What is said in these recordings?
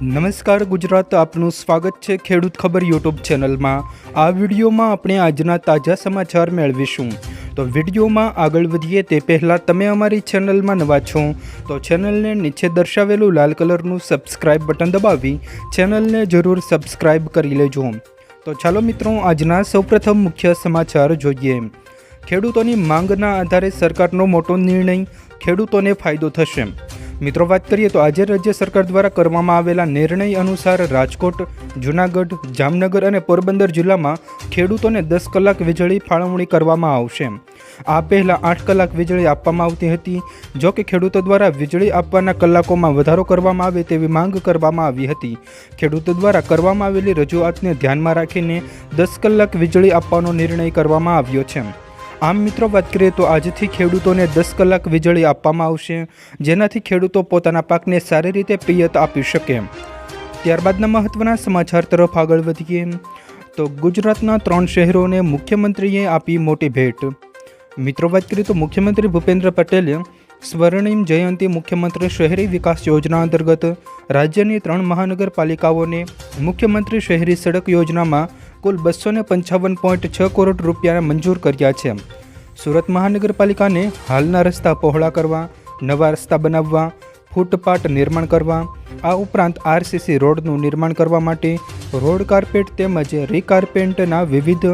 નમસ્કાર, ગુજરાત આપનું સ્વાગત છે ખેડૂત ખબર યુટ્યુબ ચેનલમાં. આ વિડીયોમાં આપણે આજના તાજા સમાચાર મેળવીશું. તો વિડીયોમાં આગળ વધીએ તે પહેલાં તમે અમારી ચેનલમાં નવા છો, તો ચેનલને નીચે દર્શાવેલું લાલ કલરનું સબસ્ક્રાઇબ બટન દબાવી ચેનલને જરૂર સબસ્ક્રાઇબ કરી લેજો. તો ચાલો મિત્રો, આજના સૌપ્રથમ મુખ્ય સમાચાર જોઈએ. ખેડૂતોની માંગના આધારે સરકારનો મોટો નિર્ણય ખેડૂતોને ફાયદો થશે. મિત્રો, વાત કરીએ તો આજે રાજ્ય સરકાર દ્વારા કરવામાં આવેલા નિર્ણય અનુસાર રાજકોટ, જૂનાગઢ, જામનગર અને પોરબંદર જિલ્લામાં ખેડૂતોને દસ કલાક વીજળી ફાળવણી કરવામાં આવશે. આ પહેલાં આઠ કલાક વીજળી આપવામાં આવતી હતી. જો કે ખેડૂતો દ્વારા વીજળી આપવાના કલાકોમાં વધારો કરવામાં આવે તેવી માંગ કરવામાં આવી હતી. ખેડૂતો દ્વારા કરવામાં આવેલી રજૂઆતને ધ્યાનમાં રાખીને દસ કલાક વીજળી આપવાનો નિર્ણય કરવામાં આવ્યો છે. આમ મિત્રો, વાત કરીએ તો આજથી ખેડૂતોને દસ કલાક વીજળી આપવામાં આવશે, જેનાથી ખેડૂતો પોતાના પાકને સારી રીતે પિયત આપી શકે. ત્યારબાદના મહત્ત્વના સમાચાર તરફ આગળ વધીએ. તો ગુજરાતના ત્રણ શહેરોને મુખ્યમંત્રીએ આપી મોટી ભેટ. મિત્રો, વાત કરીએ તો મુખ્યમંત્રી ભૂપેન્દ્ર પટેલે સ્વર્ણિમ જયંતિ મુખ્યમંત્રી શહેરી વિકાસ યોજના અંતર્ગત રાજ્યની ત્રણ મહાનગરપાલિકાઓને મુખ્યમંત્રી શહેરી સડક યોજનામાં કુલ બસો ને પંચાવન પોઈન્ટ છ કરોડ રૂપિયા મંજૂર કર્યા છે. સુરત મહાનગરપાલિકાને હાલના રસ્તા પહોળા કરવા, નવા રસ્તા બનાવવા, ફૂટપાથ નિર્માણ કરવા, આ ઉપરાંત આરસીસી રોડનું નિર્માણ કરવા માટે રોડ કાર્પેટ તેમજ રીકાર્પેન્ટના વિવિધ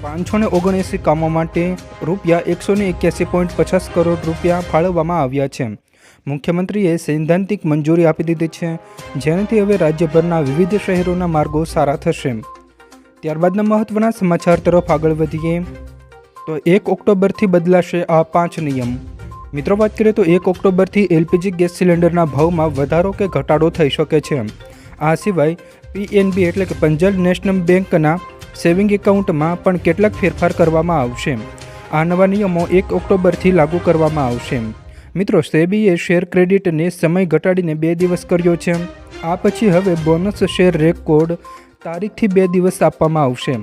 પાંચસો ને ઓગણએંસી કામો માટે રૂપિયા એકસો ને એક્યાસી પોઈન્ટ પચાસ કરોડ રૂપિયા ફાળવવામાં આવ્યા છે. મુખ્યમંત્રીએ સૈદ્ધાંતિક મંજૂરી આપી દીધી છે. જેનાથી હવે રાજ્યભરના વિવિધ શહેરોના માર્ગો સારા થશે. ત્યારબાદના મહત્ત્વના સમાચાર તરફ આગળ વધીએ. તો એક ઓક્ટોબરથી બદલાશે આ પાંચ નિયમ. મિત્રો, વાત કરીએ તો એક ઓક્ટોબરથી એલપીજી ગેસ સિલિન્ડરના ભાવમાં વધારો કે ઘટાડો થઈ શકે છે. આ સિવાય પીએનબી એટલે કે પંજાબ નેશનલ બેંકના સેવિંગ એકાઉન્ટમાં પણ કેટલાક ફેરફાર કરવામાં આવશે. આ નવા નિયમો એક ઓક્ટોબરથી લાગુ કરવામાં આવશે. મિત્રો, સેબીએ શેર ક્રેડિટને સમય ઘટાડીને બે દિવસ કર્યો છે. આ પછી હવે બોનસ શેર રેકોર્ડ તારીખથી બે દિવસ આપવામાં આવશે.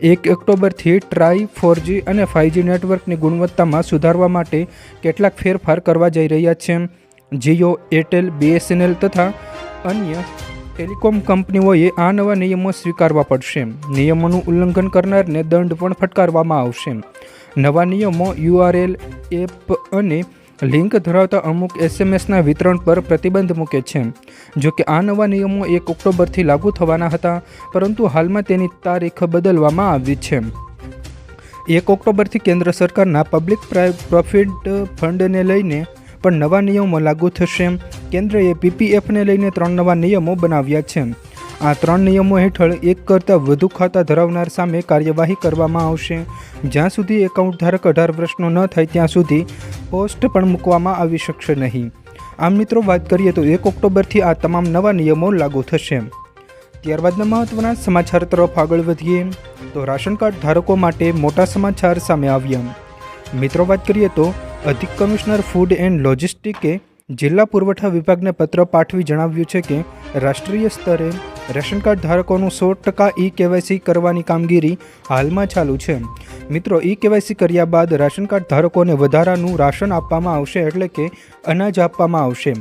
એક ઓક્ટોબરથી ટ્રાય ફોરજી અને ફાઇવજી નેટવર્કની ગુણવત્તામાં સુધારવા માટે કેટલાક ફેરફાર કરવા જઈ રહ્યા છે. જીઓ, એરટેલ, બીએસએનએલ તથા અન્ય ટેલિકોમ કંપનીઓએ આ નવા નિયમો સ્વીકારવા પડશે. નિયમોનું ઉલ્લંઘન કરનારને દંડ પણ ફટકારવામાં આવશે. નવા નિયમો યુઆરએલ, એપ અને લિંક ધરાવતા અમુક એસએમએસના વિતરણ પર પ્રતિબંધ મૂકે છે. જો કે આ નવા નિયમો એક ઓક્ટોબરથી લાગુ થવાના હતા, પરંતુ હાલમાં તેની તારીખ બદલવામાં આવી છે. એક ઓક્ટોબરથી કેન્દ્ર સરકારના પબ્લિક પ્રોફિટ ફંડને લઈને પણ નવા નિયમો લાગુ થશે. કેન્દ્રએ પીપીએફને લઈને ત્રણ નવા નિયમો બનાવ્યા છે. આ ત્રણ નિયમો હેઠળ એક કરતાં વધુ ખાતા ધરાવનાર સામે કાર્યવાહી કરવામાં આવશે. જ્યાં સુધી એકાઉન્ટ ધારક અઢાર વર્ષનો ન થાય, ત્યાં સુધી પોસ્ટ પણ મૂકવામાં આવી શકશે નહીં. આમ મિત્રો, વાત કરીએ તો એક ઓક્ટોબરથી આ તમામ નવા નિયમો લાગુ થશે. ત્યારબાદના મહત્ત્વના સમાચાર તરફ આગળ વધીએ, તો રાશન કાર્ડ ધારકો માટે મોટા સમાચાર સામે આવ્યા. મિત્રો, વાત કરીએ તો અધિક કમિશનર ફૂડ એન્ડ લોજિસ્ટિકે જિલ્લા પુરવઠા વિભાગને પત્ર પાઠવી જણાવ્યું છે કે, રાષ્ટ્રીય સ્તરે રેશન કાર્ડ ધારકોનું સો ટકા ઈ કેવાયસી કરવાની કામગીરી હાલમાં ચાલુ છે. મિત્રો ઈ કેવાયસી કર્યા બાદ રાશન કાર્ડ ધારકોને વધારાનું રાશન આપવામાં આવશે એટલે કે અનાજ આપવામાં આવશે.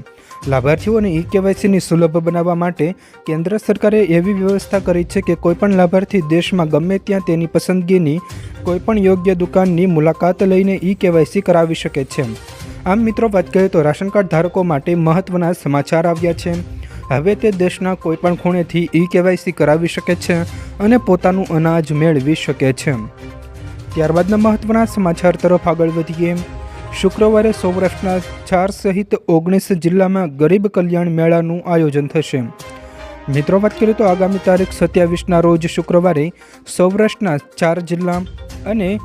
લાભાર્થીઓને ઈ કેવાયસીની સુલભ બનાવવા માટે કેન્દ્ર સરકારે એવી વ્યવસ્થા કરી છે કે કોઈપણ લાભાર્થી દેશમાં ગમે ત્યાં તેની પસંદગીની કોઈપણ યોગ્ય દુકાનની મુલાકાત લઈને ઈ કેવાયસી કરાવી શકે છે. આમ મિત્રો, વાત કરીએ તો રાશન કાર્ડ ધારકો માટે મહત્ત્વના સમાચાર આવ્યા છે. હવે તે દેશના કોઈપણ ખૂણેથી ઈ કેવાયસી કરાવી શકે છે અને પોતાનું અનાજ મેળવી શકે છે. ત્યારબાદના મહત્ત્વના સમાચાર તરફ આગળ વધીએ. શુક્રવારે સૌરાષ્ટ્રના ચાર સહિત ઓગણીસ જિલ્લામાં ગરીબ કલ્યાણ મેળાનું આયોજન થશે. મિત્રો, વાત કરીએ તો આગામી તારીખ સત્યાવીસના રોજ શુક્રવારે સૌરાષ્ટ્રના ચાર જિલ્લા અને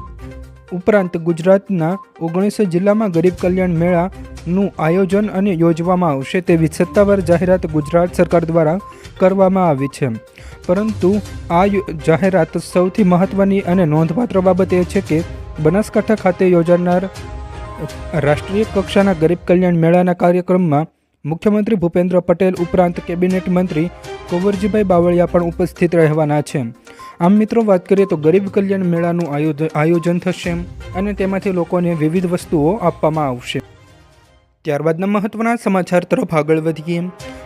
ઉપરાંત ગુજરાતના ઓગણીસો જિલ્લામાં ગરીબ કલ્યાણ મેળાનું આયોજન અને યોજવામાં આવશે તેવી સત્તાવાર જાહેરાત ગુજરાત સરકાર દ્વારા કરવામાં આવી છે. પરંતુ આ જાહેરાત સૌથી મહત્ત્વની અને નોંધપાત્ર બાબત એ છે કે બનાસકાંઠા ખાતે યોજાનાર રાષ્ટ્રીય કક્ષાના ગરીબ કલ્યાણ મેળાના કાર્યક્રમમાં મુખ્યમંત્રી ભૂપેન્દ્ર પટેલ ઉપરાંત કેબિનેટ મંત્રી કુંવરજીભાઈ બાવળિયા પણ ઉપસ્થિત રહેવાના છે. આમ મિત્રો, વાત કરીએ તો ગરીબ કલ્યાણ મેળાનું આયોજન થશે અને તેમાંથી લોકોને વિવિધ વસ્તુઓ આપવામાં આવશે. ત્યારબાદના મહત્વના સમાચાર તરફ આગળ વધીએ.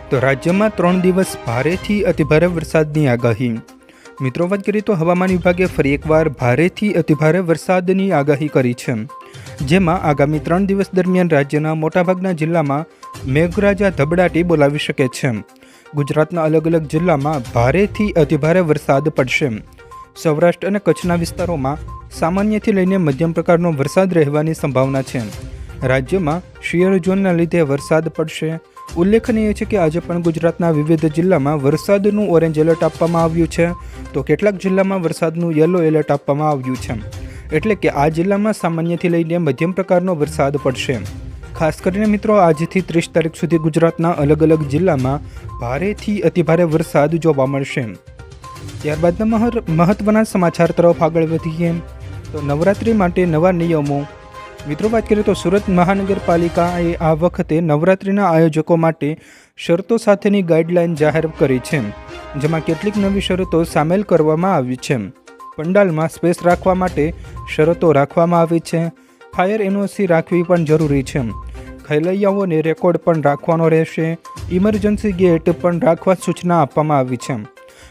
તો રાજ્યમાં ત્રણ દિવસ ભારેથી અતિભારે વરસાદની આગાહી. મિત્રો, વાત કરીએ તો હવામાન વિભાગે ફરી એકવાર ભારેથી અતિભારે વરસાદની આગાહી કરી છે. જેમાં આગામી ત્રણ દિવસ દરમિયાન રાજ્યના મોટાભાગના જિલ્લામાં મેઘરાજા ધબડાટી બોલાવી શકે છે. ગુજરાતના અલગ અલગ જિલ્લામાં ભારેથી અતિભારે વરસાદ પડશે. સૌરાષ્ટ્ર અને કચ્છના વિસ્તારોમાં સામાન્યથી લઈને મધ્યમ પ્રકારનો વરસાદ રહેવાની સંભાવના છે. રાજ્યમાં શિયર ઝોનના લીધે વરસાદ પડશે. ઉલ્લેખનીય છે કે આજે પણ ગુજરાતના વિવિધ જિલ્લામાં વરસાદનું ઓરેન્જ એલર્ટ આપવામાં આવ્યું છે. તો કેટલાક જિલ્લામાં વરસાદનું યલો એલર્ટ આપવામાં આવ્યું છે. એટલે કે આ જિલ્લામાં સામાન્યથી લઈને મધ્યમ પ્રકારનો વરસાદ પડશે. ખાસ કરીને મિત્રો, આજથી ત્રીસ તારીખ સુધી ગુજરાતના અલગ અલગ જિલ્લામાં ભારેથી અતિભારે વરસાદ જોવા મળશે. ત્યારબાદના મહત્વના સમાચાર તરફ આગળ વધીએ. તો નવરાત્રિ માટે નવા નિયમો. મિત્રો, વાત કરીએ તો સુરત મહાનગરપાલિકાએ આ વખતે નવરાત્રિના આયોજકો માટે શરતો સાથેની ગાઈડલાઈન જાહેર કરી છે, જેમાં કેટલીક નવી શરતો સામેલ કરવામાં આવી છે. પંડાલમાં સ્પેસ રાખવા માટે શરતો રાખવામાં આવી છે. ફાયર એનઓસી રાખવી પણ જરૂરી છે. ખૈલૈયાઓને રેકોર્ડ પણ રાખવાનો રહેશે. ઇમરજન્સી ગેટ પણ રાખવા સૂચના આપવામાં આવી છે.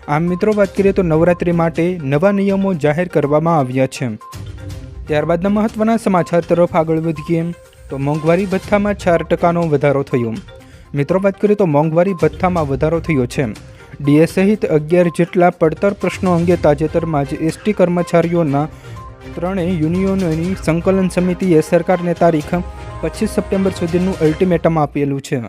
આમ મિત્રો, વાત કરીએ તો નવરાત્રિ માટે નવા નિયમો જાહેર કરવામાં આવ્યા છે. ત્યારબાદના મહત્વના સમાચાર તરફ આગળ વધીએ. તો મોંઘવારી ભથ્થામાં ચાર ટકાનો વધારો થયો. મિત્રો, વાત કરીએ તો મોંઘવારી ભથ્થામાં વધારો થયો છે. ડીએ સહિત અગિયાર જેટલા પડતર પ્રશ્નો અંગે તાજેતરમાં જ એસટી કર્મચારીઓના ત્રણેય યુનિયનોની સંકલન સમિતિએ સરકારને તારીખ પચીસ સપ્ટેમ્બર સુધીનું અલ્ટિમેટમ આપેલું છે.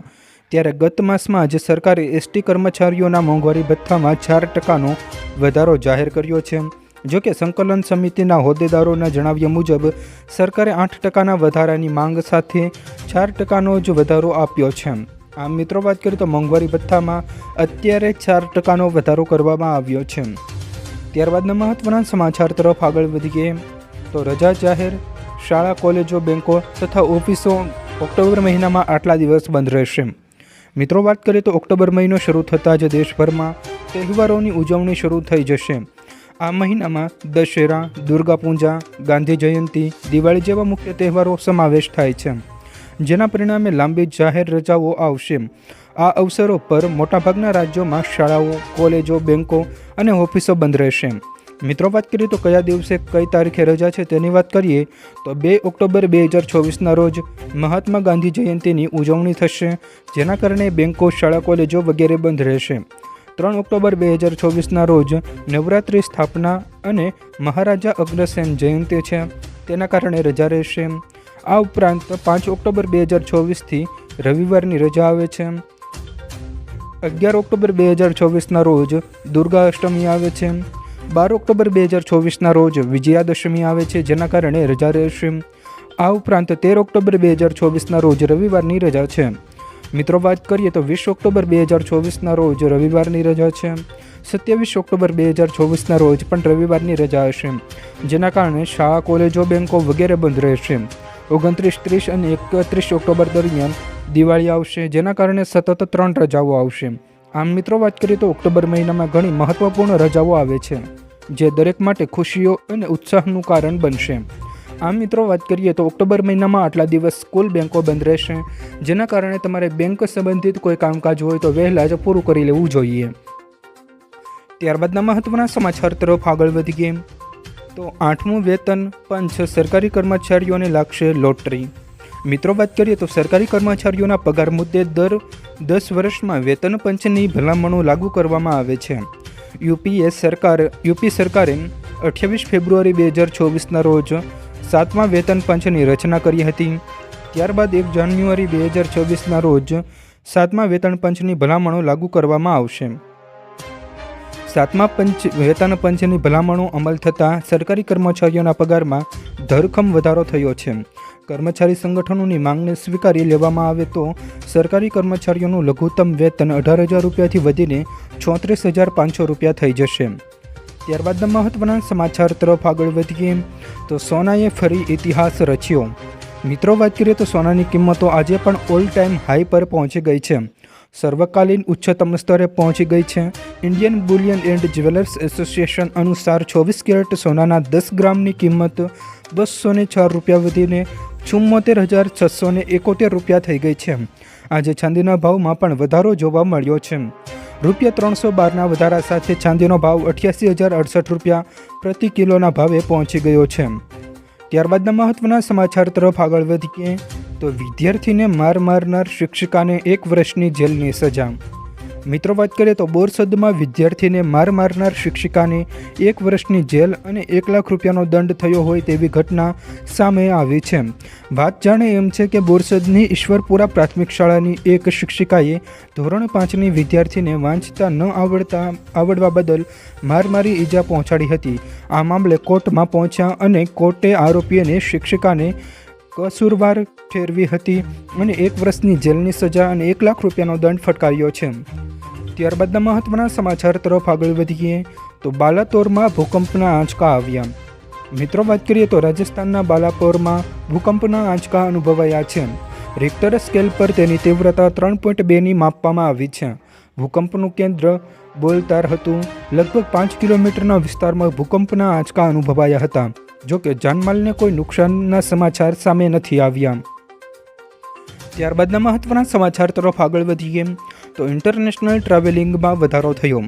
ત્યારે ગત માસમાં જ સરકારે એસટી કર્મચારીઓના મોંઘવારી ભથ્થામાં ચાર ટકાનો વધારો જાહેર કર્યો છે. જો કે સંકલન સમિતિના હોદ્દેદારોના જણાવ્યા મુજબ, સરકારે આઠ ટકાના વધારાની માંગ સાથે ચાર ટકાનો જ વધારો આપ્યો છે. આમ મિત્રો, વાત કરીએ તો મોંઘવારી ભથ્થામાં અત્યારે ચાર ટકાનો વધારો કરવામાં આવ્યો છે. ત્યારબાદના મહત્વના સમાચાર તરફ આગળ વધીએ. તો રજા જાહેર, શાળા, કોલેજો, બેંકો તથા ઓફિસો ઓક્ટોબર મહિનામાં આટલા દિવસ બંધ રહેશે. મિત્રો, વાત કરીએ તો ઓક્ટોબર મહિનો શરૂ થતાં જ દેશભરમાં તહેવારોની ઉજવણી શરૂ થઈ જશે. આ મહિનામાં દશેરા દુર્ગા પૂજા ગાંધી જયંતિ, દિવાળી જેવા મુખ્ય તહેવારો સમાવેશ થાય છે. જેના પરિણામે લાંબી જાહેર રજાઓ આવશે. આ અવસરો પર મોટાભાગના રાજ્યોમાં શાળાઓ, કોલેજો બેન્કો અને ઓફિસો બંધ રહેશે. મિત્રો, વાત કરીએ તો કયા દિવસે કઈ તારીખે રજા છે તેની વાત કરીએ તો બે ઓક્ટોબર બે હજાર ચોવીસના રોજ મહાત્મા ગાંધી જયંતિની ઉજવણી થશે, જેના કારણે બેન્કો શાળા, કોલેજો વગેરે બંધ રહેશે. ત્રણ ઓક્ટોબર બે હજાર ચોવીસના રોજ નવરાત્રિ સ્થાપના અને મહારાજા અગ્રસેન જયંતિ છે, તેના કારણે રજા રહેશે. આ ઉપરાંત પાંચ ઓક્ટોબર બે હજાર ચોવીસથી રવિવારની રજા આવે છે. અગિયાર ઓક્ટોબર બે હજાર ચોવીસના રોજ દુર્ગા અષ્ટમી આવે છે. બાર ઓક્ટોબર બે હજાર ચોવીસના રોજ વિજયાદશમી આવે છે, જેના કારણે રજા રહેશે. આ ઉપરાંત તેર ઓક્ટોબર બે હજાર ચોવીસના રોજ રવિવારની રજા છે. મિત્રો, વાત કરીએ તો વીસ ઓક્ટોબર બે હજાર ચોવીસના રોજ રવિવારની રજા છે. સત્યાવીસ ઓક્ટોબર બે હજાર ચોવીસના રોજ પણ રવિવારની રજા હશે, જેના કારણે શાળા, કોલેજો, બેંકો વગેરે બંધ રહેશે. ઓગણત્રીસ, ત્રીસ અને એકત્રીસ ઓક્ટોબર દરમિયાન દિવાળી આવશે, જેના કારણે સતત ત્રણ રજાઓ આવશે. આમ મિત્રો, વાત કરીએ તો ઓક્ટોબર મહિનામાં ઘણી મહત્વપૂર્ણ રજાઓ આવે છે, જે દરેક માટે ખુશીઓ અને ઉત્સાહનું કારણ બનશે. આમ મિત્રો, વાત કરીએ તો ઓક્ટોબર મહિનામાં આટલા દિવસ સ્કૂલ બેંકો બંધ રહેશે, જેના કારણે તમારે બેંક સંબંધિત કોઈ કામકાજ હોય તો વહેલા જ પૂરું કરી લેવું જોઈએ. ત્યારબાદના મહત્વના સમાચાર તરફ આગળ વધીએ. તો આઠમું વેતન પંચ સરકારી કર્મચારીઓને લાગશે લોટરી. મિત્રો, વાત કરીએ તો સરકારી કર્મચારીઓના પગાર મુદ્દે દર દસ વર્ષમાં વેતન પંચની ભલામણો લાગુ કરવામાં આવે છે. યુપીએ સરકાર, યુપી સરકારે અઠ્યાવીસ ફેબ્રુઆરી બે હજાર ચોવીસના રોજ સાતમા વેતન પંચની રચના કરી હતી. ત્યારબાદ એક જાન્યુઆરી બે હજાર ચોવીસના રોજ સાતમા વેતન પંચની ભલામણો લાગુ કરવામાં આવશે. સાતમા પંચ, વેતન પંચની ભલામણો અમલ થતાં સરકારી કર્મચારીઓના પગારમાં ધરખમ વધારો થયો છે. કર્મચારી સંગઠનોની માંગને સ્વીકારી લેવામાં આવે તો સરકારી કર્મચારીઓનું લઘુત્તમ વેતન અઢાર હજાર રૂપિયાથી વધીને ચોત્રીસ હજાર પાંચસો રૂપિયા થઈ જશે. ત્યારબાદના મહત્વના સમાચાર તરફ આગળ વધીએ તો સોનાએ ફરી ઇતિહાસ રચ્યો. મિત્રો, વાત કરીએ તો સોનાની કિંમતો આજે પણ ઓલ ટાઈમ હાઈ પર પહોંચી ગઈ છે. સર્વકાલીન ઉચ્ચતમ સ્તરે પહોંચી ગઈ છે. Indian bullion and jewellers association અનુસાર ચોવીસ કેરેટ સોનાના દસ ગ્રામની કિંમત બસો ને ચાર રૂપિયા વધીને ચુમ્મોતેર હજાર છસો ને એકોતેર રૂપિયા થઈ ગઈ છે. આજે ચાંદીના ભાવમાં પણ વધારો જોવા મળ્યો છે. રૂપિયા ત્રણસો બારના વધારા સાથે ચાંદીનો ભાવ અઠ્યાસી હજાર અડસઠ રૂપિયા પ્રતિ કિલોના ભાવે પહોંચી ગયો છે. ત્યારબાદના મહત્વના સમાચાર તરફ આગળ વધીએ. તો વિદ્યાર્થીને માર મારનાર શિક્ષિકાને એક વર્ષની જેલની સજા. મિત્રો, વાત કરીએ તો બોરસદમાં વિદ્યાર્થીને માર મારનાર શિક્ષિકાને એક વર્ષની જેલ અને એક લાખ રૂપિયાનો દંડ થયો હોય તેવી ઘટના સામે આવી છે. વાત જાણે એમ છે કે બોરસદની ઈશ્વરપુરા પ્રાથમિક શાળાની એક શિક્ષિકાએ ધોરણ પાંચની વિદ્યાર્થીને વાંચતા ન આવડતા, આવડવા બદલ માર મારી ઈજા પહોંચાડી હતી. આ મામલે કોર્ટમાં પહોંચ્યા અને કોર્ટે આરોપીને શિક્ષિકાને કસૂરવાર ઠેરવી હતી અને એક વર્ષની જેલની સજા અને એક લાખ રૂપિયાનો દંડ ફટકાર્યો છે. ત્યારબાદના મહત્વના સમાચાર તરફ આગળ વધીએ તો બાલાતોરમાં ભૂકંપના આંચકા આવ્યા. મિત્રો, વાત કરીએ તો રાજસ્થાનના બાલાપોરમાં ભૂકંપના આંચકા અનુભવાયા છે. રિક્ટર સ્કેલ પર તેની તીવ્રતા ત્રણ પોઈન્ટ બેની માપવામાં આવી છે. ભૂકંપનું કેન્દ્ર બોલતાર હતું. લગભગ પાંચ કિલોમીટરના વિસ્તારમાં ભૂકંપના આંચકા અનુભવાયા હતા. જોકે જાનમાલને કોઈ નુકસાનના સમાચાર સામે નથી આવ્યા. ત્યારબાદના મહત્વના સમાચાર તરફ આગળ વધીએ, તો ઇન્ટરનેશનલ ટ્રાવેલિંગમાં વધારો થયો.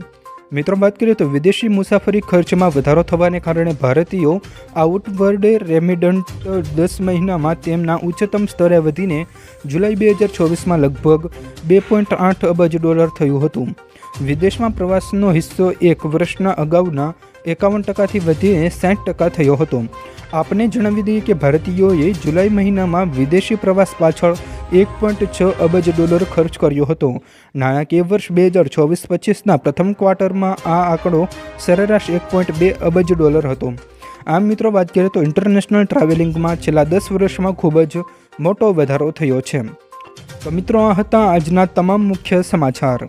મિત્રો, વાત કરીએ તો વિદેશી મુસાફરી ખર્ચમાં વધારો થવાને કારણે ભારતીયો આઉટવર્ડ રેમિડન્ટ દસ મહિનામાં તેમના ઉચ્ચતમ સ્તરે વધીને જુલાઈ બે હજાર ચોવીસમાં લગભગ બે પોઈન્ટ આઠ અબજ ડોલર થયું હતું. વિદેશમાં પ્રવાસનો હિસ્સો એક વર્ષના અગાઉના એકાવન ટકાથી વધીને સાઠ ટકા થયો હતો. આપને જણાવી દઈએ કે ભારતીયોએ જુલાઈ મહિનામાં વિદેશી પ્રવાસ પાછળ એક પોઈન્ટ છ અબજ ડોલર ખર્ચ કર્યો હતો. નાણાકીય વર્ષ બે હજાર ચોવીસ પચીસના પ્રથમ ક્વાર્ટરમાં આ આંકડો સરેરાશ એક પોઈન્ટ બે અબજ ડોલર હતો. આમ મિત્રો, વાત કરીએ તો ઇન્ટરનેશનલ ટ્રાવેલિંગમાં છેલ્લા દસ વર્ષમાં ખૂબ જ મોટો વધારો થયો છે. તો મિત્રો, આ હતા આજના તમામ મુખ્ય સમાચાર.